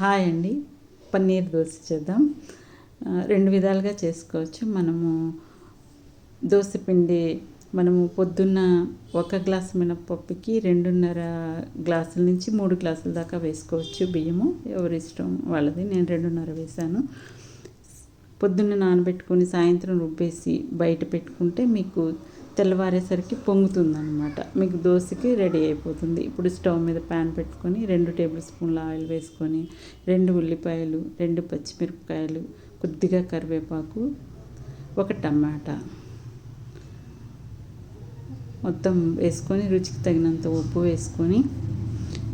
Hi అండి. పన్నీర్ దోశ చేద్దాం. రెండు విధాలుగా చేసుకోవచ్చు. మనము దోశ పిండి మనము పొద్దున్న ఒక గ్లాస్ మినపప్పుకి రెండున్నర గ్లాసుల నుంచి మూడు గ్లాసుల దాకా వేసుకోవచ్చు బియ్యము. ఎవరి ఇష్టం వాళ్ళది. నేను రెండున్నర వేసాను పొద్దున్న నానబెట్టుకొని సాయంత్రం రుబ్బేసి బయట పెట్టుకుంటే మీకు తెల్లవారేసరికి పొంగుతుందనమాట మీకు దోశకి రెడీ అయిపోతుంది. ఇప్పుడు స్టవ్ మీద ప్యాన్ పెట్టుకొని రెండు టేబుల్ స్పూన్ల ఆయిల్ వేసుకొని రెండు ఉల్లిపాయలు రెండు పచ్చిమిరపకాయలు కొద్దిగా కరివేపాకు ఒక టమాటా మొత్తం వేసుకొని రుచికి తగినంత ఉప్పు వేసుకొని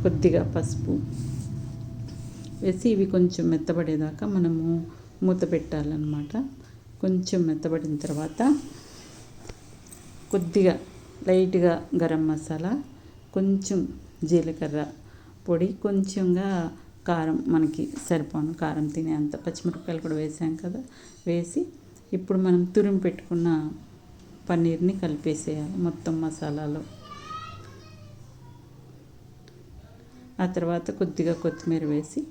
కొద్దిగా పసుపు వేసి ఇవి కొంచెం మెత్తబడేదాకా మనము మూత పెట్టాలన్నమాట. కొంచెం మెత్తబడిన తర్వాత కొద్దిగా లైట్గా గరం మసాలా కొంచెం జీలకర్ర పొడి కొంచెంగా కారం మనకి సరిపోను. కారం తినేంత పచ్చిమిరపకాయలు కూడా వేసాం కదా. వేసి ఇప్పుడు మనం తురిమి పెట్టుకున్న పన్నీర్ని కలిపేసేయాలి మొత్తం మసాలాలో. ఆ తర్వాత కొద్దిగా కొత్తిమీర వేసి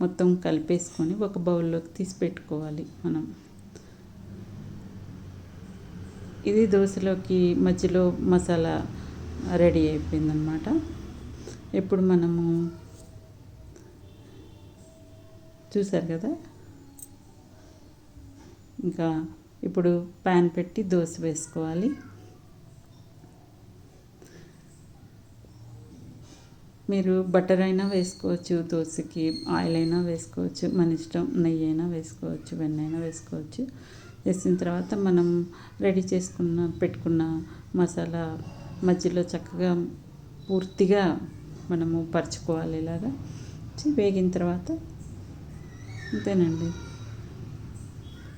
మొత్తం కలిపేసుకొని ఒక బౌల్లోకి తీసి పెట్టుకోవాలి మనం. ఇది దోశలోకి మధ్యలో మసాలా రెడీ అయిపోయిందనమాట ఇప్పుడు మనము చూసారు కదా? ఇంకా ఇప్పుడు ప్యాన్ పెట్టి దోశ వేసుకోవాలి. మీరు బటర్ అయినా వేసుకోవచ్చు దోశకి ఆయిల్ అయినా వేసుకోవచ్చు మన ఇష్టం నెయ్యి అయినా వేసుకోవచ్చు వెన్న అయినా వేసుకోవచ్చు. వేసిన తర్వాత మనం రెడీ చేసుకున్న పెట్టుకున్న మసాలా మధ్యలో చక్కగా పూర్తిగా మనము పరుచుకోవాలి ఇలాగా. వేగిన తర్వాత అంతేనండి.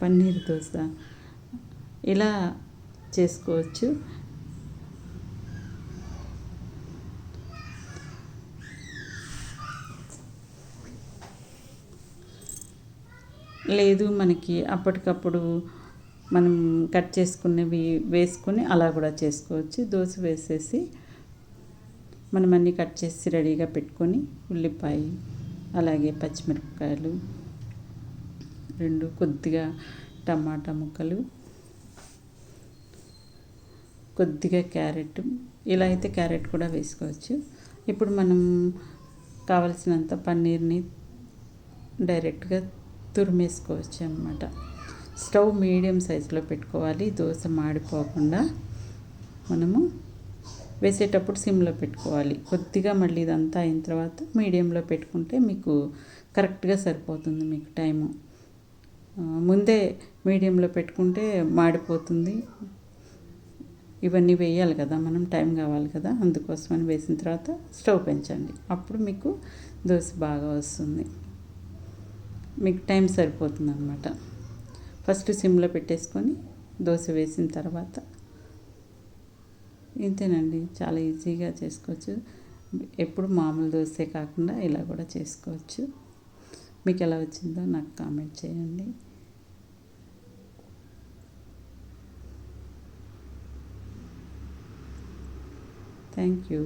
పన్నీర్ దోశ. ఇలా చేసుకోవచ్చు. లేదు మనకి అప్పటికప్పుడు మనం కట్ చేసుకున్నవి వేసుకొని అలా కూడా చేసుకోవచ్చు. దోశ వేసేసి మనం అన్నీ కట్ చేసి రెడీగా పెట్టుకొని ఉల్లిపాయ అలాగే పచ్చిమిరపకాయలు రెండు కొద్దిగా టమాటా ముక్కలు కొద్దిగా క్యారెట్. ఇలా అయితే క్యారెట్ కూడా వేసుకోవచ్చు. ఇప్పుడు మనం కావలసినంత పన్నీర్ని డైరెక్ట్గా తురిమేసుకోవచ్చు అన్నమాట. స్టవ్ మీడియం సైజులో పెట్టుకోవాలి దోశ మాడిపోకుండా మనము వేసేటప్పుడు సిమ్లో పెట్టుకోవాలి. కొద్దిగా మళ్ళీ ఇదంతా అయిన తర్వాత మీడియంలో పెట్టుకుంటే మీకు కరెక్ట్గా సరిపోతుంది మీకు టైము. ముందే మీడియంలో పెట్టుకుంటే మాడిపోతుంది. ఇవన్నీ వేయాలి కదా మనం టైం కావాలి కదా అందుకోసమని వేసిన తర్వాత స్టవ్ పెంచండి. అప్పుడు మీకు దోశ బాగా వస్తుంది. మీకు టైం సరిపోతుంది అనమాట ఫస్ట్ సిమ్లో పెట్టేసుకొని దోశ వేసిన తర్వాత ఇంతేనండి చాలా ఈజీగా చేసుకోవచ్చు. ఎప్పుడు మామూలు దోశే కాకుండా ఇలా కూడా చేసుకోవచ్చు. మీకు ఎలా వచ్చిందో నాకు కామెంట్ చేయండి. Thank you.